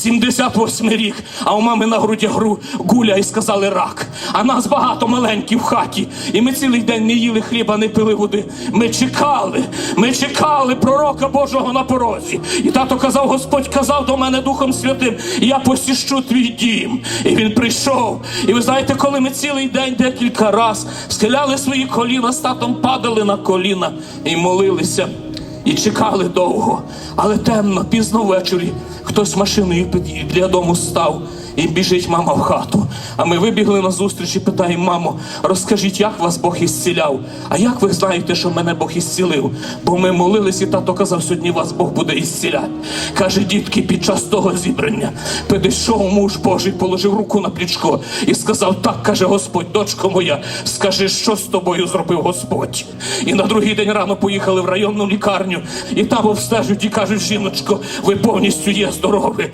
78 рік, а у мами на грудях гру гуля і сказали рак. А нас багато маленьких в хаті. І ми цілий день не їли хліба, не пили води. Ми чекали, ми чекали пророка Божого на порозі. І тато казав, Господь казав до мене Духом Святим, я посіщу твій дім. І він прийшов. І ви знаєте, коли ми цілий день декілька раз схиляли свої коліна, з татом падали на коліна і молилися. І чекали довго, але темно, пізно ввечері. Хтось машиною для дому став і біжить мама в хату. А ми вибігли на зустріч і питаємо, мамо, розкажіть, як вас Бог ісціляв? А як ви знаєте, що мене Бог ісцілив? Бо ми молились, і тато казав, сьогодні вас Бог буде ісціляти. Каже, дітки, під час того зібрання підійшов муж Божий, положив руку на плічко і сказав: так каже Господь, дочко моя, скажи, що з тобою зробив Господь. І на другий день рано поїхали в районну лікарню, і там обстежують і кажуть, жіночко, ви повністю є здорові.